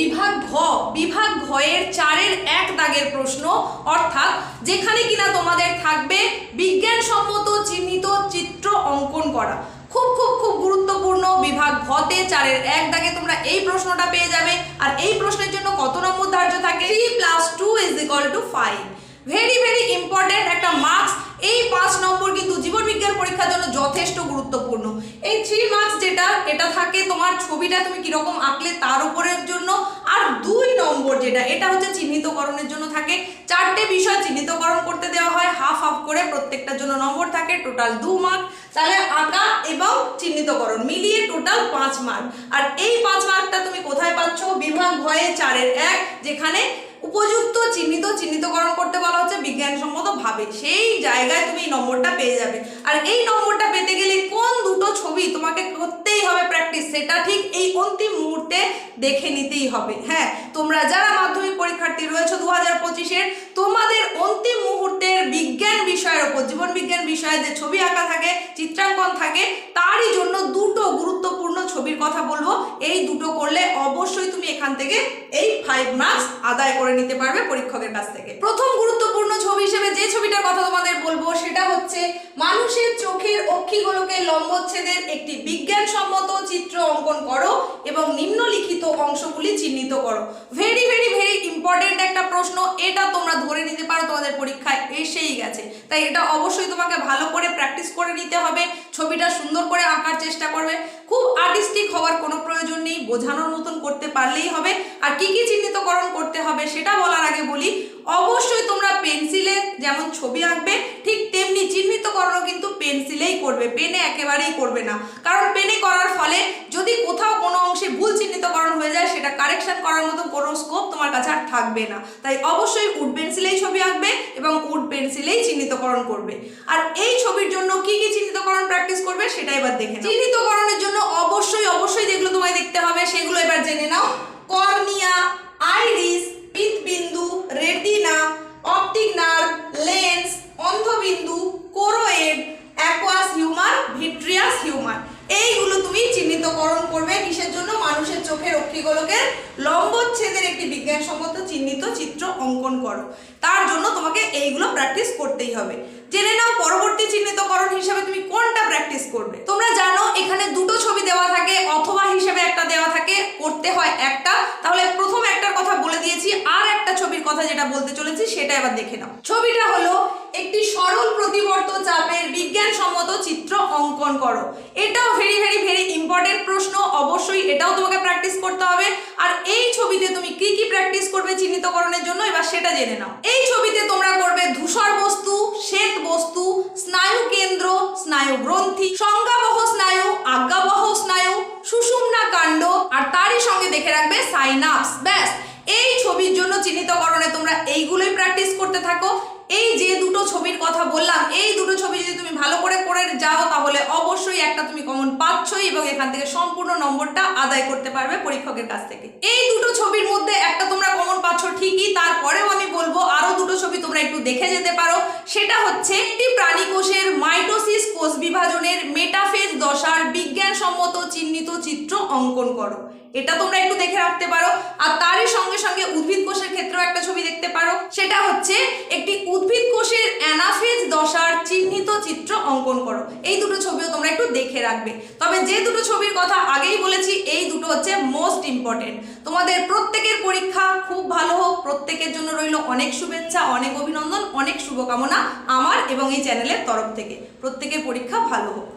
বিভাগ ঘ। বিভাগ ঘয়ের চারের এক দাগের প্রশ্ন, অর্থাৎ যেখানে কিনা তোমাদের থাকবে বিজ্ঞানসম্মত চিহ্নিত চিত্র অঙ্কন করা। খুব খুব খুব গুরুত্বপূর্ণ বিভাগ ঘতে চারের এক দাগে তোমরা এই প্রশ্নটা পেয়ে যাবে। আর এই প্রশ্নের জন্য কত নম্বর ধার্য থাকে? Three plus two is equal two five very very important একটা মার্কস এই পাঁচ নম্বর কিন্তু জীবন বিজ্ঞান পরীক্ষার জন্য যথেষ্ট গুরুত্বপূর্ণ এই থ্রি যেটা এটা থাকে তোমার ছবিটা তুমি কীরকম আঁকলে তার উপরের জন্য। আর দুই নম্বর যেটা, এটা হচ্ছে চিহ্নিতকরণের জন্য থাকে। চারটে বিষয় চিহ্নিতকরণ করতে দেওয়া হয় হাফ হাফ করে প্রত্যেকটার জন্য নম্বর থাকে টোটাল দু মার্ক তাহলে আঁকা এবং চিহ্নিতকরণ মিলিয়ে টোটাল পাঁচ মার্ক আর এই পাঁচ মার্কটা তুমি কোথায় পাচ্ছ? বিভাগ ভয়ে চারের এক, যেখানে উপযুক্ত চিহ্নিত চিহ্নিতকরণ করতে বলা হচ্ছে বিজ্ঞানসম্মত ভাবে। সেই জায়গায় তুমি এই নম্বরটা পেয়ে যাবে। আর এই নম্বরটা পেতে গেলে কোন দুটো ছবি তোমাকে করতেই হবে প্র্যাকটিস সেটা ঠিক এই অন্তিম মুহূর্তে দেখে নিতেই হবে। হ্যাঁ তোমরা যারা মাধ্যমিক পরীক্ষার্থী রয়েছে দু হাজার পঁচিশের, তোমাদের অন্তিম মুহূর্তের বিজ্ঞান বিষয়ের ওপর, জীবন বিজ্ঞান বিষয়ে যে ছবি আঁকা থাকে, চিত্রাঙ্কন থাকে, তারই জন্য দুটো গুরুত্বপূর্ণ ছবির কথা বলব। এই দুটো করলে অবশ্যই তুমি এখান থেকে এই ফাইভ মার্কস আদায় করে নিতে পারবে পরীক্ষকের কাছ থেকে। প্রথম গুরুত্বপূর্ণ ছবি হিসেবে যে ছবিটার কথা তোমাদের বলব। সেটা হচ্ছে, মানুষের চোখের অক্ষিগোলকের লম্বচ্ছেদের একটি বিজ্ঞানসম্মত চিত্র অঙ্কন করো এবং নিম্নলিখিত অংশগুলি চিহ্নিত করো। ভেরি ভেরি ভেরি ইম্পর্টেন্ট একটা প্রশ্ন, এটা তোমরা ধরে নিতে পারো, তোমাদের পরীক্ষায় এসেই গেছে। তাই এটা অবশ্যই তোমাকে ভালো করে প্র্যাকটিস করে নিতে হবে, ছবিটা সুন্দর করে আঁকার চেষ্টা করবে। খুব আর্টিস্টিক হওয়ার কোনো প্রয়োজন নেই, বোঝানোর মতন করতে পারলেই হবে। আর কি কি চিহ্নিতকরণ করতে হবে সেটা বলার আগে বলি, অবশ্যই যেমন ছবি আঁকবে, ঠিক তেমনি চিহ্নিতকরণও কিন্তু পেন্সিলেই করবে, পেনে একেবারেই করবে না। কারণ পেনে করার ফলে যদি কোথাও কোনো অংশে ভুল চিহ্নিতকরণ হয়ে যায়, সেটা কারেকশন করার মতো কোনো স্কোপ তোমার কাছে আর থাকবে না। তাই অবশ্যই উড পেন্সিলেই ছবি আঁকবে এবং উড পেন্সিলেই চিহ্নিতকরণ করবে। আর এই ছবির জন্য কি কি চিহ্নিতকরণ প্র্যাকটিস করবে, সেটা এবার দেখে চিহ্নিতকরণের জন্য অবশ্যই অবশ্যই চোখের অক্ষিগোলকের লম্বচ্ছেদের একটি বিজ্ঞানসম্মত চিহ্নিত চিত্র অঙ্কন করো। তার জন্য তোমাকে এইগুলো প্র্যাকটিস করতেই হবে। জেনে নাও পরবর্তী চিহ্নিতকরণ হিসেবে তুমি কোনটা প্র্যাকটিস করবে। তোমরা জানো, এখানে দুটো ছবি দেওয়া থাকে, অথবা হিসেবে একটা দেওয়া থাকে, করতে হয় একটা। তাহলে প্রথম একটার কথা বলে দিয়েছি কথা যেটা বলতে চলেছি, সেটা এবার দেখে নাও। ছবিটা হলো একটি সরল প্রতিবর্ত চাপের বিজ্ঞানসম্মত চিত্র অঙ্কন করো। এটাও ভেরি ভেরি ভেরি ইম্পর্টেন্ট প্রশ্ন। অবশ্যই এটাও তোমাকে প্র্যাকটিস করতে হবে। আর এই ছবিতে তুমি কি কি প্র্যাকটিস করবে চিহ্নিতকরণের জন্য, এবার সেটা জেনে নাও। এই ছবিতে তোমরা করবে ধূসর বস্তু, শ্বেত বস্তু, স্নায়ু কেন্দ্র, স্নায়ু গ্রন্থি, সংজ্ঞাবহ স্নায়ু, আজ্ঞাবহ স্নায়ু, সুষুম্না কাণ্ড, আর তারই সঙ্গে দেখে রাখবে সাইনাপস ব্যাস। এই ছবির জন্য চিহ্নিতকরণে তোমরা এইগুলোই প্র্যাকটিস করতে থাকো। এই যে দুটো ছবির কথা বললাম, এই দুটো ছবি যদি তুমি ভালো করে করে যাও, তাহলে অবশ্যই একটা তুমি কমন পাচ্ছই এবং এখান থেকে সম্পূর্ণ নম্বরটা আদায় করতে পারবে পরীক্ষকের কাছ থেকে। এই দুটো ছবির মধ্যে একটা তোমরা কমন পাচ্ছ ঠিকই, তারপরেও আমি বলব আরও দুটো ছবি তোমরা একটু দেখে যেতে পারো। সেটা হচ্ছে একটি প্রাণী কোষের মাইটোসিস কোষ বিভাজনের মেটাফেজ দশার বিজ্ঞানসম্মত চিহ্নিত চিত্র অঙ্কন করো। এটা তোমরা একটু দেখে রাখতে পারো। আর তারই সঙ্গে সঙ্গে উদ্ভিদ কোষের ক্ষেত্রেও একটা ছবি দেখতে পারো। সেটা হচ্ছে একটি উদ্ভিদ কোষের অ্যানাফেজ দশার চিহ্নিত চিত্র অঙ্কন করো। এই দুটো ছবিও তোমরা একটু দেখে রাখবে। তবে যে দুটো ছবির কথা আগেই বলেছি, এই দুটো হচ্ছে মোস্ট ইম্পর্টেন্ট তোমাদের প্রত্যেকের পরীক্ষা খুব ভালো হোক। প্রত্যেকের জন্য রইল অনেক শুভেচ্ছা, অনেক অভিনন্দন, অনেক শুভকামনা আমার এবং এই চ্যানেলের তরফ থেকে। প্রত্যেকের পরীক্ষা ভালো হোক।